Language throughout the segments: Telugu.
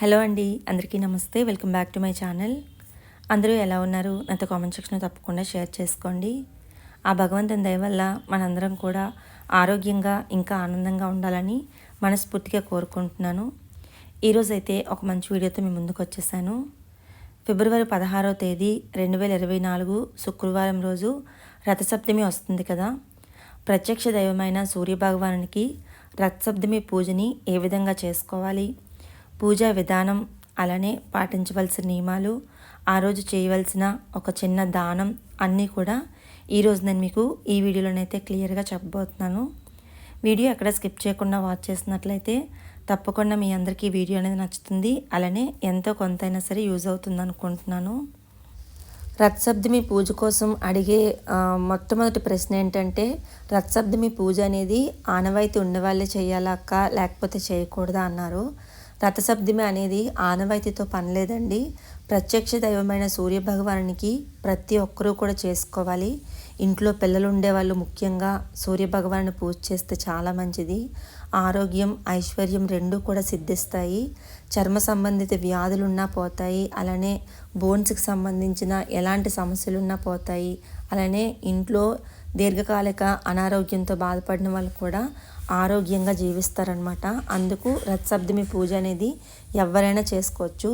హలో అండి అందరికీ నమస్తే. Welcome back to my channel. అందరూ ఎలా ఉన్నారు? నాతో కామెంట్ సెక్షన్లో తప్పకుండా షేర్ చేసుకోండి. ఆ భగవంతుని దయ వల్ల మనందరం కూడా ఆరోగ్యంగా ఇంకా ఆనందంగా ఉండాలని మనస్ఫూర్తిగా కోరుకుంటున్నాను. ఈరోజైతే ఒక మంచి వీడియోతో మీ ముందుకు వచ్చేసాను. ఫిబ్రవరి పదహారో తేదీ రెండు వేల ఇరవై నాలుగు శుక్రవారం రోజు రథసప్తమి వస్తుంది కదా. ప్రత్యక్ష దైవమైన సూర్యభగవానునికి రథసప్తమి పూజని ఏ విధంగా చేసుకోవాలి? పూజా విధానం అలానే పాటించవలసిన నియమాలు ఆ రోజు చేయవలసిన ఒక చిన్న దానం అన్నీ కూడా ఈరోజు నేను మీకు ఈ వీడియోలోనైతే క్లియర్గా చెప్పబోతున్నాను. వీడియో ఎక్కడ స్కిప్ చేయకుండా వాచ్ చేసినట్లయితే తప్పకుండా మీ అందరికీ వీడియో అనేది నచ్చుతుంది. అలానే ఎంతో కొంతైనా సరే యూజ్ అవుతుంది అనుకుంటున్నాను. రథసప్తమి పూజ కోసం అడిగే మొట్టమొదటి ప్రశ్న ఏంటంటే రథసప్తమి పూజ అనేది ఆనవాయితీ ఉన్నవాళ్ళే చేయాలక్క లేకపోతే చేయకూడదా? అన్నారు. రథసప్తమి అనేది ఆనవాయితీతో పనిలేదండి. ప్రత్యక్ష దైవమైన సూర్యభగవానికి ప్రతి ఒక్కరూ కూడా చేసుకోవాలి. ఇంట్లో పిల్లలు ఉండేవాళ్ళు ముఖ్యంగా సూర్యభగవాన్ని పూజ చేస్తే చాలా మంచిది. ఆరోగ్యం ఐశ్వర్యం రెండూ కూడా సిద్ధిస్తాయి. చర్మ సంబంధిత వ్యాధులున్నా పోతాయి. అలానే బోన్స్కి సంబంధించిన ఎలాంటి సమస్యలున్నా పోతాయి. అలానే ఇంట్లో దీర్ఘకాలిక అనారోగ్యంతో బాధపడిన వాళ్ళు కూడా ఆరోగ్యంగా జీవిస్తారనమాట అందుకు రథసప్తమి పూజ అనేది ఎవరైనా చేసుకోవచ్చు.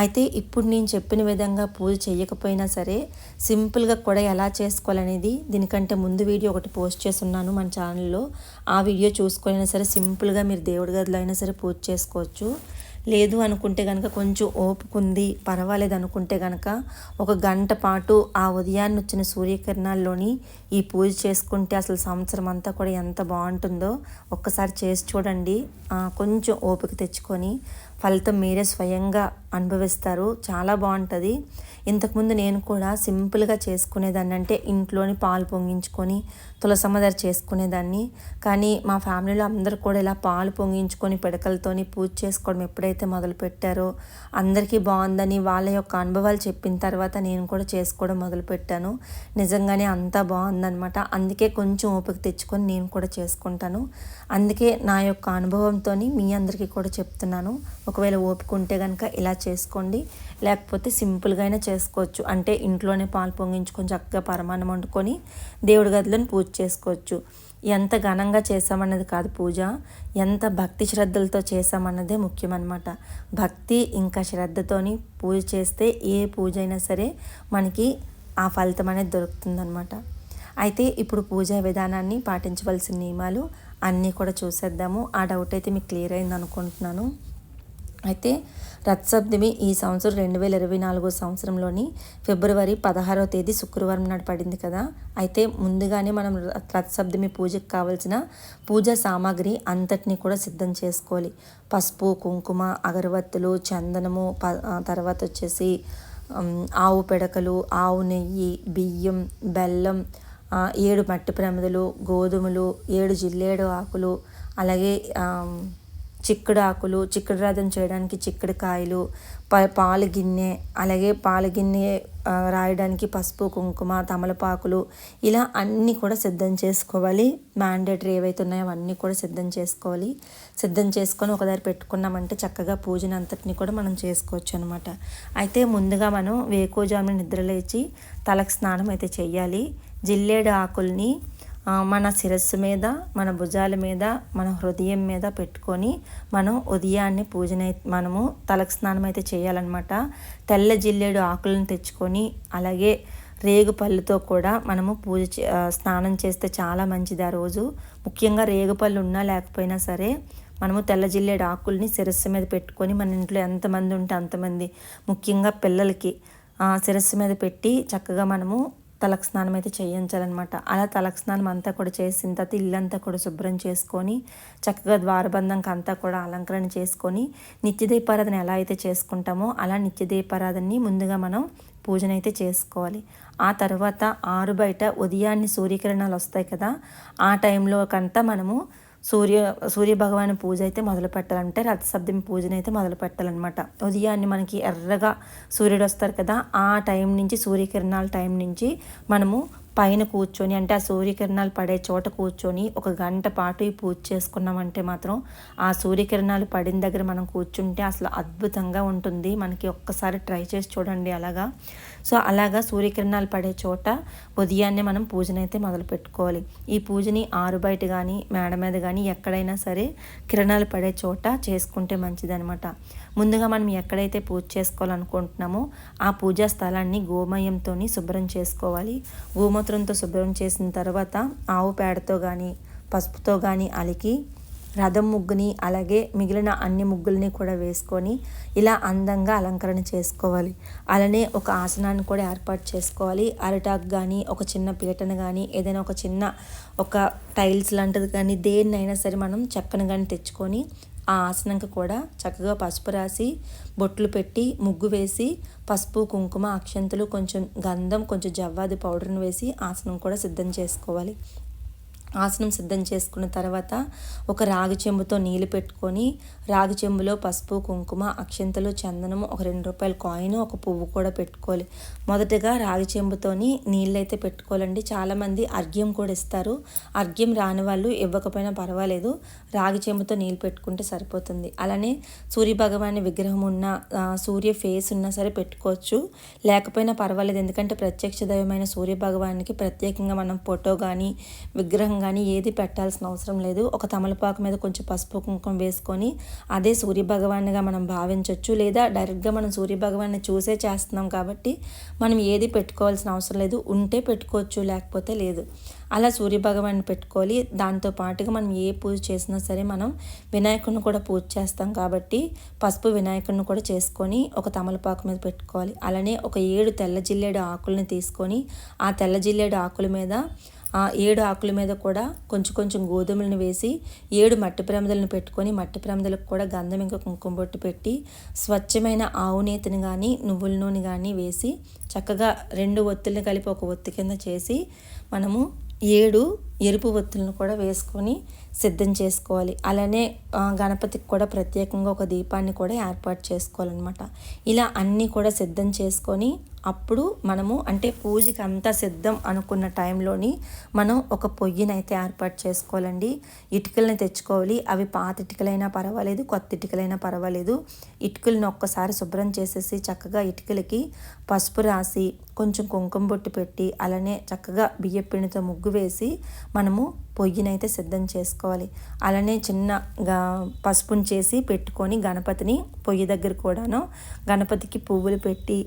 అయితే ఇప్పుడు నేను చెప్పిన విధంగా పూజ చేయకపోయినా సరే సింపుల్గా కూడా ఎలా చేసుకోవాలనేది దీనికంటే ముందు వీడియో ఒకటి పోస్ట్ చేస్తున్నాను మన ఛానల్లో. ఆ వీడియో చూసుకొనైనా సరే సింపుల్గా మీరు దేవుడి గదిలో అయినా సరే పూజ చేసుకోవచ్చు. లేదు అనుకుంటే కనుక కొంచెం ఓపుకుంది పర్వాలేదు అనుకుంటే కనుక ఒక గంట పాటు ఆ ఉదయాన్ని వచ్చిన సూర్యకిరణాల్లోని ఈ పూజ చేసుకుంటే అసలు సంవత్సరం అంతా కూడా ఎంత బాగుంటుందో ఒక్కసారి చేసి చూడండి. కొంచెం ఓపిక తెచ్చుకొని ఫలితం మీరే స్వయంగా అనుభవిస్తారు. చాలా బాగుంటుంది. ఇంతకుముందు నేను కూడా సింపుల్గా చేసుకునేదాన్ని అంటే ఇంట్లోని పాలు పొంగించుకొని తులసమ్మదర చేసుకునేదాన్ని. కానీ మా ఫ్యామిలీలో అందరూ కూడా ఇలా పాలు పొంగించుకొని పిడకలతోని పూజ చేసుకోవడం ఎప్పుడైతే మొదలు పెట్టారో అందరికీ బాగుందని వాళ్ళ యొక్క అనుభవాలు చెప్పిన తర్వాత నేను కూడా చేసుకోవడం మొదలుపెట్టాను. నిజంగానే అంతా బాగుందనమాట అందుకే కొంచెం ఓపిక తెచ్చుకొని నేను కూడా చేసుకుంటాను. అందుకే నా యొక్క అనుభవంతో మీ అందరికీ కూడా చెప్తున్నాను. ఒకవేళ ఓపిక ఉంటే కనుక ఇలా చేసుకోండి. లేకపోతే సింపుల్గా అయినా చేసుకోవచ్చు. అంటే ఇంట్లోనే పాలు పొంగించుకొని చక్కగా పరమాన్నం వండుకొని దేవుడి గదిలోని పూజ చేసుకోవచ్చు. ఎంత ఘనంగా చేసామన్నది కాదు పూజ. ఎంత భక్తి శ్రద్ధలతో చేసామన్నదే ముఖ్యమన్నమాట. భక్తి ఇంకా శ్రద్ధతోని పూజ చేస్తే ఏ పూజ అయినా సరే మనకి ఆ ఫలితం అనేది దొరుకుతుందనమాట అయితే ఇప్పుడు పూజా విధానాన్ని పాటించవలసిన నియమాలు అన్నీ కూడా చూసేద్దాము. ఆ డౌట్ అయితే మీకు క్లియర్ అయింది అనుకుంటున్నాను అయితే రథసప్తమి ఈ సంవత్సరం రెండు వేల ఇరవై నాలుగో సంవత్సరంలోని ఫిబ్రవరి పదహారవ తేదీ శుక్రవారం నాడు పడింది కదా. అయితే ముందుగానే మనం రథసప్తమి పూజకు కావలసిన పూజా సామాగ్రి అంతటినీ కూడా సిద్ధం చేసుకోవాలి. పసుపు కుంకుమ అగరవత్తులు చందనము తర్వాత వచ్చేసి ఆవు పెడకలు ఆవు నెయ్యి బియ్యం బెల్లం ఏడు మట్టి ప్రమిదలు గోధుమలు ఏడు జిల్లేడు ఆకులు అలాగే చిక్కుడు ఆకులు చిక్కుడు రథం చేయడానికి చిక్కుడు కాయలు ప పాలు గిన్నె అలాగే పాలు గిన్నె రాయడానికి పసుపు కుంకుమ తమలపాకులు ఇలా అన్నీ కూడా సిద్ధం చేసుకోవాలి. మ్యాండేటరీ ఏవైతే ఉన్నాయో అవన్నీ కూడా సిద్ధం చేసుకోవాలి. సిద్ధం చేసుకొని ఒకదారి పెట్టుకున్నామంటే చక్కగా పూజను అంతటిని కూడా మనం చేసుకోవచ్చు అనమాట అయితే ముందుగా మనం వేకోజామున నిద్రలేచి తలకు స్నానం అయితే చేయాలి జిల్లేడు ఆకుల్ని మన శిరస్సు మీద మన భుజాల మీద మన హృదయం మీద పెట్టుకొని మనం ఉదయాన్నే పూజన మనము తలకు స్నానం అయితే చేయాలన్నమాట. తెల్ల జిల్లేడు ఆకులను తెచ్చుకొని అలాగే రేగు పళ్ళుతో కూడా మనము పూజ స్నానం చేస్తే చాలా మంచిది ఆ రోజు. ముఖ్యంగా రేగుపళ్ళు ఉన్నా లేకపోయినా సరే మనము తెల్ల జిల్లేడు ఆకుల్ని శిరస్సు మీద పెట్టుకొని మన ఇంట్లో ఎంతమంది ఉంటే అంతమంది ముఖ్యంగా పిల్లలకి శిరస్సు మీద పెట్టి చక్కగా మనము తలకు స్నానం అయితే చేయించాలన్నమాట. అలా తలకు స్నానం అంతా కూడా చేసిన తర్వాత ఇల్లంతా కూడా శుభ్రం చేసుకొని చక్కగా ద్వారబంధంకి అంతా కూడా అలంకరణ చేసుకొని నిత్యదీపారాధన ఎలా అయితే చేసుకుంటామో అలా నిత్యదీపారాధనని ముందుగా మనం పూజనైతే చేసుకోవాలి. ఆ తర్వాత ఆరు బయట ఉదయాన్నే సూర్యకిరణాలు వస్తాయి కదా ఆ టైంలో కంతా మనము సూర్య సూర్య భగవాన్ పూజ అయితే మొదలు పెట్టాలంటే రథసప్తమి పూజను అయితే మొదలు పెట్టాలన్నమాట. ఉదయాన్నే మనకి ఎర్రగా సూర్యుడు వస్తారు కదా ఆ టైం నుంచి సూర్యకిరణాల టైం నుంచి మనము పైన కూర్చొని అంటే ఆ సూర్యకిరణాలు పడే చోట కూర్చొని ఒక గంట పాటు ఈ పూజ చేసుకున్నామంటే మాత్రం ఆ సూర్యకిరణాలు పడిన దగ్గర మనం కూర్చుంటే అసలు అద్భుతంగా ఉంటుంది. మనకి ఒక్కసారి ట్రై చేసి చూడండి అలాగా. సో అలాగా సూర్యకిరణాలు పడే చోట ఉదయాన్నే మనం పూజనైతే మొదలు పెట్టుకోవాలి. ఈ పూజని ఆరు బయట కానీ మేడ మీద కానీ ఎక్కడైనా సరే కిరణాలు పడే చోట చేసుకుంటే మంచిదనమాట ముందుగా మనం ఎక్కడైతే పూజ చేసుకోవాలనుకుంటున్నామో ఆ పూజా స్థలాన్ని గోమయంతో శుభ్రం చేసుకోవాలి. గోమూత్రంతో శుభ్రం చేసిన తర్వాత ఆవు పేడతో కానీ పసుపుతో కానీ అలికి రథం ముగ్గుని అలాగే మిగిలిన అన్ని ముగ్గుల్ని కూడా వేసుకొని ఇలా అందంగా అలంకరణ చేసుకోవాలి. అలానే ఒక ఆసనాన్ని కూడా ఏర్పాటు చేసుకోవాలి. అరటాకు కానీ ఒక చిన్న పీటను కానీ ఏదైనా ఒక చిన్న ఒక టైల్స్ లాంటిది కానీ దేన్నైనా సరే మనం చెక్కను కానీ తెచ్చుకొని ఆ ఆసనంకి కూడా చక్కగా పసుపు రాసి బొట్లు పెట్టి ముగ్గు వేసి పసుపు కుంకుమ అక్షంతలు కొంచెం గంధం కొంచెం జవ్వాది పౌడర్ని వేసి ఆసనం కూడా సిద్ధం చేసుకోవాలి. ఆసనం సిద్ధం చేసుకున్న తర్వాత ఒక రాగి చెంబుతో నీళ్ళు పెట్టుకొని రాగి చెంబులో పసుపు కుంకుమ అక్షంతలు చందనము ఒక రెండు రూపాయల కాయిన్ ఒక పువ్వు కూడా పెట్టుకోవాలి. మొదటగా రాగి చెంబుతోని నీళ్ళు అయితే పెట్టుకోవాలండి. చాలామంది అర్ఘ్యం కూడా ఇస్తారు. అర్ఘ్యం రాని వాళ్ళు ఇవ్వకపోయినా పర్వాలేదు. రాగి చెంబుతో నీళ్ళు పెట్టుకుంటే సరిపోతుంది. అలానే సూర్య భగవాన్ విగ్రహం ఉన్న సూర్య ఫేస్ ఉన్నా సరే పెట్టుకోవచ్చు. లేకపోయినా పర్వాలేదు. ఎందుకంటే ప్రత్యక్ష దైవమైన సూర్య భగవానికి ప్రత్యేకంగా మనం ఫోటో కానీ విగ్రహం కానీ ఏది పెట్టాల్సిన అవసరం లేదు. ఒక తమలపాకు మీద కొంచెం పసుపు కుంకుమ వేసుకొని అదే సూర్యభగవాన్గా మనం భావించవచ్చు లేదా డైరెక్ట్గా మనం సూర్యభగవాన్ని చూసే చేస్తున్నాం కాబట్టి మనం ఏది పెట్టుకోవాల్సిన అవసరం లేదు. ఉంటే పెట్టుకోవచ్చు లేకపోతే లేదు. అలా సూర్యభగవాన్ని పెట్టుకోవాలి. దాంతో పాటుగా మనం ఏ పూజ చేసినా సరే మనం వినాయకుడిని కూడా పూజ చేస్తాం కాబట్టి పసుపు వినాయకుడిని కూడా చేసుకొని ఒక తమలపాకు మీద పెట్టుకోవాలి. అలానే ఒక ఏడు తెల్ల జిల్లేడు ఆకుల్ని తీసుకొని ఆ తెల్ల జిల్లేడు ఆకుల మీద ఆ ఏడు ఆకుల మీద కూడా కొంచెం కొంచెం గోధుమలను వేసి ఏడు మట్టి ప్రమిదలను పెట్టుకొని మట్టి ప్రమిదలకు కూడా గంధం ఇంకా కుంకుమ బొట్టు పెట్టి స్వచ్ఛమైన ఆవు నేతిని కానీ నువ్వుల నూనె కానీ వేసి చక్కగా రెండు ఒత్తుల్ని కలిపి ఒక ఒత్తి కింద చేసి మనము ఏడు ఎరుపు ఒత్తులను కూడా వేసుకొని సిద్ధం చేసుకోవాలి. అలానే గణపతికి కూడా ప్రత్యేకంగా ఒక దీపాన్ని కూడా ఏర్పాటు చేసుకోవాలన్నమాట. ఇలా అన్నీ కూడా సిద్ధం చేసుకొని అప్పుడు మనము అంటే పూజకి అంతా సిద్ధం అనుకున్న టైంలోని మనం ఒక పొయ్యిని అయితే ఏర్పాటు చేసుకోవాలండి. ఇటుకలను తెచ్చుకోవాలి. అవి పాత ఇటుకలైనా పర్వాలేదు కొత్త ఇటుకలైనా పర్వాలేదు. ఇటుకలను ఒక్కసారి శుభ్రం చేసేసి చక్కగా ఇటుకలకి పసుపు రాసి కొంచెం కుంకుమ బొట్టు పెట్టి అలానే చక్కగా బియ్యపిండితో ముగ్గు వేసి మనము పొయ్యినైతే సిద్ధం చేసుకోవాలి. అలానే చిన్నగా పసుపుని చేసి పెట్టుకొని గణపతిని పొయ్యి దగ్గర కూడాను గణపతికి పువ్వులు పెట్టి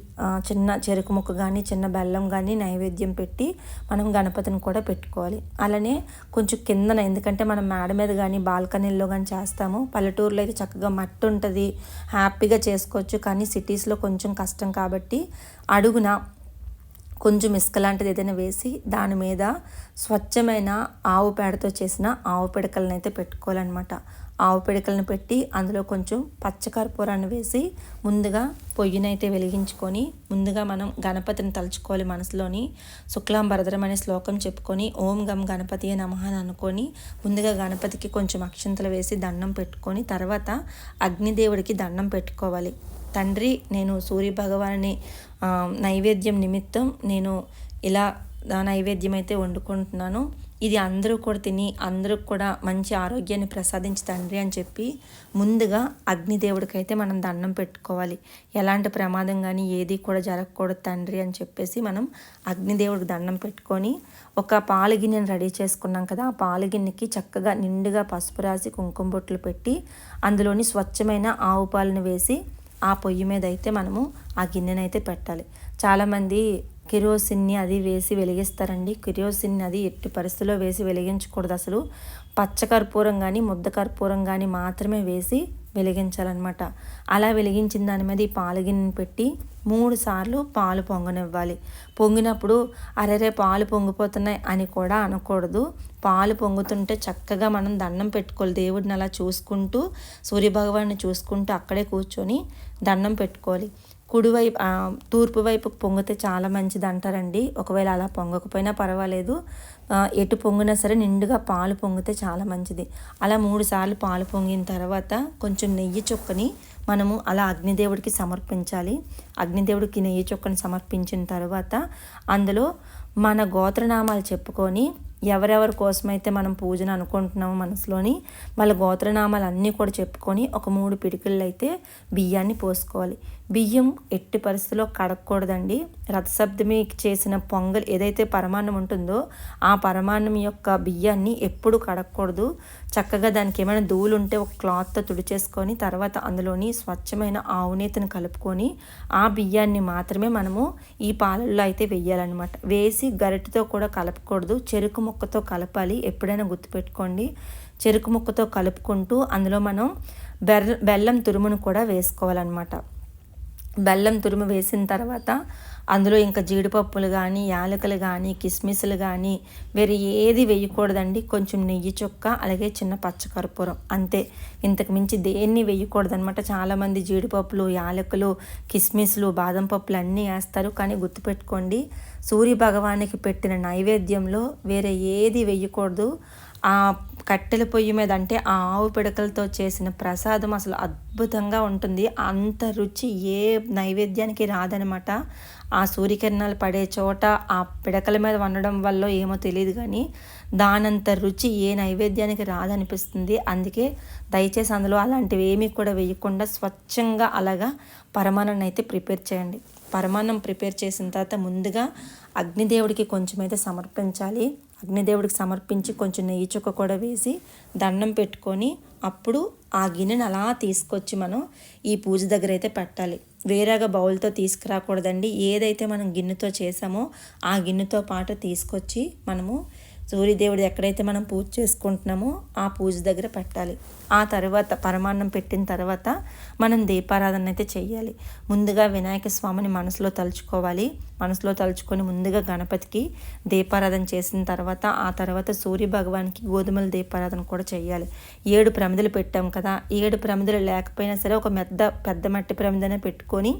చిన్న చెరుకు ముక్క కానీ చిన్న బెల్లం కానీ నైవేద్యం పెట్టి మనం గణపతిని కూడా పెట్టుకోవాలి. అలానే కొంచెం కిందన ఎందుకంటే మనం మేడ మీద కానీ బాల్కనీల్లో కానీ చేస్తాము. పల్లెటూరులో అయితే చక్కగా మట్టి ఉంటుంది. హ్యాపీగా చేసుకోవచ్చు. కానీ సిటీస్లో కొంచెం కష్టం కాబట్టి అడుగున కొంచెం ఇసుక లాంటిది ఏదైనా వేసి దాని మీద స్వచ్ఛమైన ఆవు పేడతో చేసిన ఆవు పిడకలను అయితే పెట్టుకోవాలన్నమాట. ఆవు పిడకలను పెట్టి అందులో కొంచెం పచ్చకర్పూరాన్ని వేసి ముందుగా పొయ్యినైతే వెలిగించుకొని ముందుగా మనం గణపతిని తలుచుకోవాలి మనసులోని. శుక్లాం భరద్రం అనే శ్లోకం చెప్పుకొని ఓం గం గణపతి నమః అని అనుకొని ముందుగా గణపతికి కొంచెం అక్షంతలు వేసి దండం పెట్టుకొని తర్వాత అగ్నిదేవుడికి దండం పెట్టుకోవాలి. తండ్రి నేను సూర్య భగవాని నైవేద్యం నిమిత్తం నేను ఇలా నైవేద్యం అయితే వండుకుంటున్నాను. ఇది అందరూ కూడా తిని అందరూ కూడా మంచి ఆరోగ్యాన్ని ప్రసాదించి తండ్రి అని చెప్పి ముందుగా అగ్నిదేవుడికైతే మనం దండం పెట్టుకోవాలి. ఎలాంటి ప్రమాదం కానీ ఏది కూడా జరగకూడదు తండ్రి అని చెప్పేసి మనం అగ్నిదేవుడికి దండం పెట్టుకొని ఒక పాలుగిన్నెని రెడీ చేసుకున్నాం కదా ఆ పాలు గిన్నెకి చక్కగా నిండుగా పసుపు రాసి కుంకుమ బొట్లు పెట్టి అందులోని స్వచ్ఛమైన ఆవు పాలను వేసి ఆ పొయ్యి మీద అయితే మనము ఆ గిన్నెనైతే పెట్టాలి. చాలామంది కిరోసిన్ని అది వేసి వెలిగిస్తారండి. కిరోసిన్ని అది ఎట్టి పరిస్థితుల్లో వేసి వెలిగించకూడదు అసలు. పచ్చకర్పూరం కానీ ముద్ద కర్పూరం కానీ మాత్రమే వేసి వెలిగించాలన్నమాట. అలా వెలిగించిన దాని మీద ఈ పాలు గిన్నెని పెట్టి మూడు సార్లు పాలు పొంగనివ్వాలి. పొంగినప్పుడు అరేరే పాలు పొంగిపోతున్నాయి అని కూడా అనకూడదు. పాలు పొంగుతుంటే చక్కగా మనం దండం పెట్టుకోవాలి. దేవుడిని అలా చూసుకుంటూ సూర్యభగవాన్ని చూసుకుంటూ అక్కడే కూర్చొని దండం పెట్టుకోవాలి. కుడివైపు తూర్పు వైపు పొంగితే చాలా మంచిది అంటారండి. ఒకవేళ అలా పొంగకపోయినా పర్వాలేదు. ఎటు పొంగినా సరే నిండుగా పాలు పొంగితే చాలా మంచిది. అలా మూడు సార్లు పాలు పొంగిన తర్వాత కొంచెం నెయ్యి చుక్కని మనము అలా అగ్నిదేవుడికి సమర్పించాలి. అగ్నిదేవుడికి నెయ్యి చుక్కని సమర్పించిన తర్వాత అందులో మన గోత్రనామాలు చెప్పుకొని ఎవరెవరి కోసమైతే మనం పూజను అనుకుంటున్నామో మనసులోని వాళ్ళ గోత్రనామాలు అన్నీ కూడా చెప్పుకొని ఒక మూడు పిడికిళ్ళు అయితే బియ్యాన్ని పోసుకోవాలి. బియ్యం ఎట్టి పరిస్థితిలో కడగకూడదండి. రథసప్తమి చేసిన పొంగల్ ఏదైతే పరమాన్నం ఉంటుందో ఆ పరమాన్నం యొక్క బియ్యాన్ని ఎప్పుడు కడగకూడదు. చక్కగా దానికి ఏమైనా ధూళి ఉంటే ఒక క్లాత్తో తుడిచేసుకొని తర్వాత అందులోని స్వచ్ఛమైన ఆవునేతను కలుపుకొని ఆ బియ్యాన్ని మాత్రమే మనము ఈ పాలల్లో అయితే వేయాలన్నమాట వేసి గరిటతో కూడా కలపకూడదు. చెరుకు ముక్కతో కలపాలి. ఎప్పుడైనా గుర్తుపెట్టుకోండి. చెరుకు ముక్కతో కలుపుకుంటూ అందులో మనం బెల్లం తురుమును కూడా వేసుకోవాలన్నమాట. బెల్లం తురుము వేసిన తర్వాత అందులో ఇంకా జీడిపప్పులు కానీ యాలకులు కానీ కిస్మిస్లు కానీ వేరే ఏది వేయకూడదండి. కొంచెం నెయ్యి చుక్క అలాగే చిన్న పచ్చకర్పూరం. అంతే. ఇంతకు మించి దేన్ని వేయకూడదనమాట చాలామంది జీడిపప్పులు యాలకులు కిస్మిస్లు బాదం పప్పులు అన్నీ వేస్తారు. కానీ గుర్తుపెట్టుకోండి సూర్య భగవానికి పెట్టిన నైవేద్యంలో వేరే ఏది వేయకూడదు. ఆ కట్టెల పొయ్యి మీద అంటే ఆ ఆవు పిడకలతో చేసిన ప్రసాదం అసలు అద్భుతంగా ఉంటుంది. అంత రుచి ఏ నైవేద్యానికి రాదనమాట. ఆ సూర్యకిరణాలు పడే చోట ఆ పిడకల మీద వండడం వల్ల ఏమో తెలియదు కానీ దానంత రుచి ఏ నైవేద్యానికి రాదనిపిస్తుంది. అందుకే దయచేసి అందులో అలాంటివి ఏమీ కూడా వేయకుండా స్వచ్ఛంగా అలాగా పరమాణాన్ని అయితే ప్రిపేర్ చేయండి. పరమాన్నం ప్రిపేర్ చేసిన తర్వాత ముందుగా అగ్నిదేవుడికి కొంచెం అయితే సమర్పించాలి. అగ్నిదేవుడికి సమర్పించి కొంచెం నెయ్యి చుక్క కూడా వేసి దండం పెట్టుకొని అప్పుడు ఆ గిన్నెను అలా తీసుకొచ్చి మనం ఈ పూజ దగ్గర అయితే పెట్టాలి. వేరేగా బౌల్తో తీసుకురాకూడదండి. ఏదైతే మనం గిన్నెతో చేసామో ఆ గిన్నెతో పాటు తీసుకొచ్చి మనము సూర్యదేవుడు ఎక్కడైతే మనం పూజ చేసుకుంటున్నామో ఆ పూజ దగ్గర పెట్టాలి. ఆ తర్వాత పరమాన్నం పెట్టిన తర్వాత మనం దీపారాధన అయితే చేయాలి ముందుగా వినాయక స్వామిని మనసులో తలుచుకోవాలి. మనసులో తలుచుకొని ముందుగా గణపతికి దీపారాధన చేసిన తర్వాత ఆ తర్వాత సూర్య భగవానికి గోధుమల దీపారాధన కూడా చేయాలి ఏడు ప్రమిదలు పెట్టాం కదా ఏడు ప్రమిదలు లేకపోయినా సరే ఒక మెద్ద పెద్ద మట్టి ప్రమిదనే పెట్టుకొని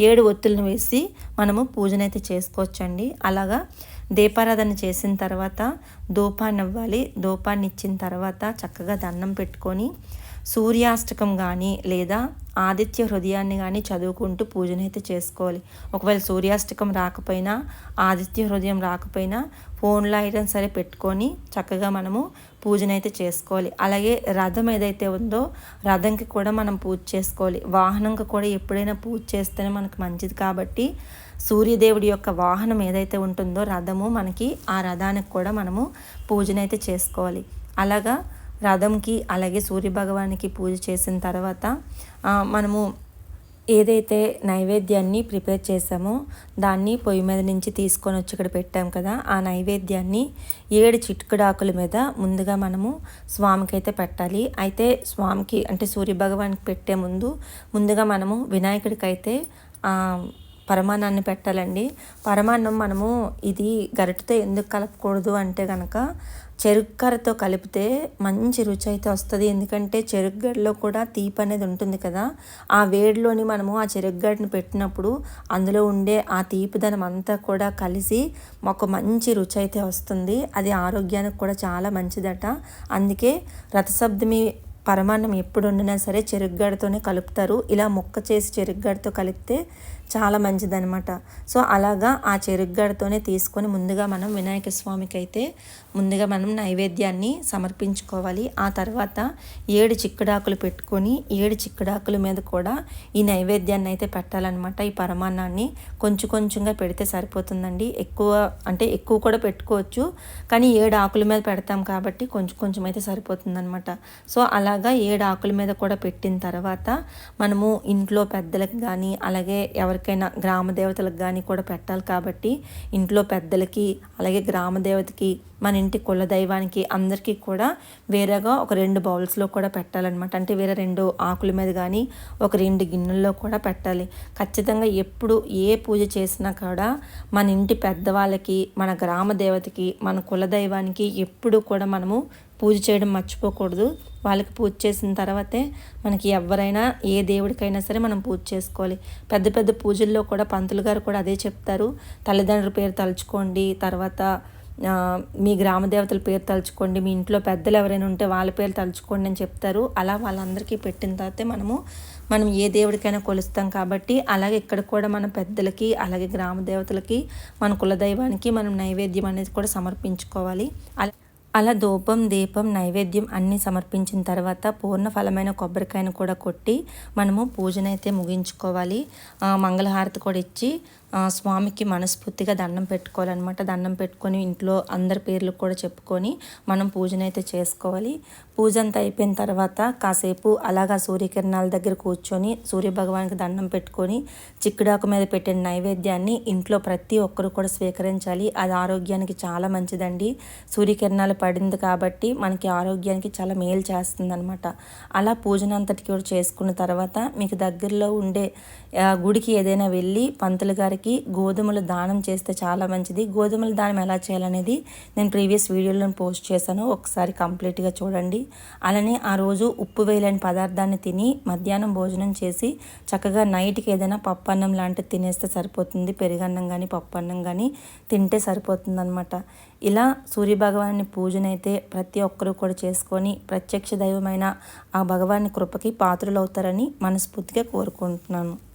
ఏడు ఒత్తులను వేసి మనము పూజనైతే చేసుకోవచ్చండి. అలాగా దీపారాధన చేసిన తర్వాత ధూపాన్ని ఇవ్వాలి ధూపాన్ని ఇచ్చిన తర్వాత చక్కగా దండం పెట్టుకొని సూర్యాష్టకం కానీ లేదా ఆదిత్య హృదయాన్ని కానీ చదువుకుంటూ పూజనైతే చేసుకోవాలి. ఒకవేళ సూర్యాష్టకం రాకపోయినా ఆదిత్య హృదయం రాకపోయినా ఫోన్లో అయినా సరే పెట్టుకొని చక్కగా మనము పూజనైతే చేసుకోవాలి. అలాగే రథం ఏదైతే ఉందో రథంకి కూడా మనం పూజ చేసుకోవాలి. వాహనంకి కూడా ఎప్పుడైనా పూజ చేస్తేనే మనకు మంచిది కాబట్టి సూర్యదేవుడి యొక్క వాహనం ఏదైతే ఉంటుందో రథము మనకి ఆ రథానికి కూడా మనము పూజనైతే చేసుకోవాలి. అలాగా రథంకి అలాగే సూర్యభగవానికి పూజ చేసిన తర్వాత మనము ఏదైతే నైవేద్యాన్ని ప్రిపేర్ చేసామో దాన్ని పొయ్యి మీద నుంచి తీసుకొని వచ్చి ఇక్కడ పెట్టాం కదా ఆ నైవేద్యాన్ని ఏడు చిట్టుకుడాకుల మీద ముందుగా మనము స్వామికి అయితే పెట్టాలి. అయితే స్వామికి అంటే సూర్యభగవానికి పెట్టే ముందు ముందుగా మనము వినాయకుడికి అయితే పరమాన్నాన్ని పెట్టాలండి. పరమాన్నం మనము ఇది గరిటతో ఎందుకు కలపకూడదు అంటే కనుక చెరుక్కరతో కలిపితే మంచి రుచి అయితే వస్తుంది. ఎందుకంటే చెరుగ్గడ్డలో కూడా తీపి అనేది ఉంటుంది కదా. ఆ వేడిలోని మనము ఆ చెరుగ్గడ్డని పెట్టినప్పుడు అందులో ఉండే ఆ తీపిదనం అంతా కూడా కలిసి మాకు మంచి రుచి అయితే వస్తుంది. అది ఆరోగ్యానికి కూడా చాలా మంచిదట. అందుకే రథసప్తమి పరమాన్నం ఎప్పుడు వండినా సరే చెరుగ్గడతోనే కలుపుతారు. ఇలా ముక్క చేసి చెరుగ్గడతో కలిపితే చాలా మంచిదనమాట సో అలాగా ఆ చెరుగ్గడతోనే తీసుకొని ముందుగా మనం వినాయక స్వామికి అయితే ముందుగా మనం నైవేద్యాన్ని సమర్పించుకోవాలి. ఆ తర్వాత ఏడు చిక్కుడాకులు పెట్టుకొని ఏడు చిక్కుడాకుల మీద కూడా ఈ నైవేద్యాన్ని అయితే పెట్టాలన్నమాట. ఈ పరమాన్నాన్ని కొంచెం కొంచెంగా పెడితే సరిపోతుందండి. ఎక్కువ అంటే ఎక్కువ కూడా పెట్టుకోవచ్చు. కానీ ఏడు ఆకుల మీద పెడతాం కాబట్టి కొంచెం కొంచెం అయితే సరిపోతుందన్నమాట. సో అలా అలాగా ఏడు ఆకుల మీద కూడా పెట్టిన తర్వాత మనము ఇంట్లో పెద్దలకు కానీ అలాగే ఎవరికైనా గ్రామ దేవతలకు కానీ కూడా పెట్టాలి కాబట్టి ఇంట్లో పెద్దలకి అలాగే గ్రామ దేవతకి మన ఇంటి కుల దైవానికి అందరికీ కూడా వేరేగా ఒక రెండు బౌల్స్లో కూడా పెట్టాలన్నమాట. అంటే వేరే రెండు ఆకుల మీద కానీ ఒక రెండు గిన్నెల్లో కూడా పెట్టాలి. ఖచ్చితంగా ఎప్పుడు ఏ పూజ చేసినా కూడా మన ఇంటి పెద్దవాళ్ళకి మన గ్రామ దేవతకి మన కుల దైవానికి ఎప్పుడు కూడా మనము పూజ చేయడం మర్చిపోకూడదు. వాళ్ళకి పూజ చేసిన తర్వాతే మనకి ఎవరైనా ఏ దేవుడికైనా సరే మనం పూజ చేసుకోవాలి. పెద్ద పెద్ద పూజల్లో కూడా పంతులు గారు కూడా అదే చెప్తారు. తల్లిదండ్రుల పేరు తలుచుకోండి తర్వాత మీ గ్రామ దేవతల పేరు తలుచుకోండి మీ ఇంట్లో పెద్దలు ఎవరైనా ఉంటే వాళ్ళ పేరు తలుచుకోండి అని చెప్తారు. అలా వాళ్ళందరికీ పెట్టిన తర్వాతే మనము మనం ఏ దేవుడికైనా కొలుస్తాం కాబట్టి అలాగే ఇక్కడ కూడా మన పెద్దలకి అలాగే గ్రామ దేవతలకి మన కులదైవానికి మనం నైవేద్యం అనేది కూడా సమర్పించుకోవాలి. అలా అలా ధూపం దీపం నైవేద్యం అన్నీ సమర్పించిన తర్వాత పూర్ణ ఫలమైన కొబ్బరికాయను కూడా కొట్టి మనము పూజనైతే ముగించుకోవాలి. మంగళహారతి కూడా ఇచ్చి స్వామికి మనస్ఫూర్తిగా దండం పెట్టుకోవాలన్నమాట. దండం పెట్టుకొని ఇంట్లో అందరి పేర్లు కూడా చెప్పుకొని మనం పూజనైతే చేసుకోవాలి. పూజ అంతా అయిపోయిన తర్వాత కాసేపు అలాగా సూర్యకిరణాల దగ్గర కూర్చొని సూర్యభగవానికి దండం పెట్టుకొని చిక్కుడాకు మీద పెట్టిన నైవేద్యాన్ని ఇంట్లో ప్రతి ఒక్కరు కూడా స్వీకరించాలి. అది ఆరోగ్యానికి చాలా మంచిదండి. సూర్యకిరణాలు పడింది కాబట్టి మనకి ఆరోగ్యానికి చాలా మేలు చేస్తుంది అనమాట అలా పూజనంతటికి కూడా చేసుకున్న తర్వాత మీకు దగ్గరలో ఉండే గుడికి ఏదైనా వెళ్ళి పంతులు గారికి గోధుమలు దానం చేస్తే చాలా మంచిది. గోధుమల దానం ఎలా చేయాలనేది నేను ప్రీవియస్ వీడియోలో పోస్ట్ చేశాను. ఒకసారి కంప్లీట్గా చూడండి. అలానే ఆ రోజు ఉప్పు వేయలేని పదార్థాన్ని తిని మధ్యాహ్నం భోజనం చేసి చక్కగా నైట్కి ఏదైనా పప్పు అన్నం లాంటిది తినేస్తే సరిపోతుంది. పెరుగన్నం కానీ పప్పు అన్నం కానీ తింటే సరిపోతుంది అనమాట ఇలా సూర్యభగవాన్ని పూజనైతే ప్రతి ఒక్కరూ కూడా చేసుకొని ప్రత్యక్ష దైవమైన ఆ భగవాన్ని కృపకి పాత్రలు అవుతారని మనస్ఫూర్తిగా కోరుకుంటున్నాను.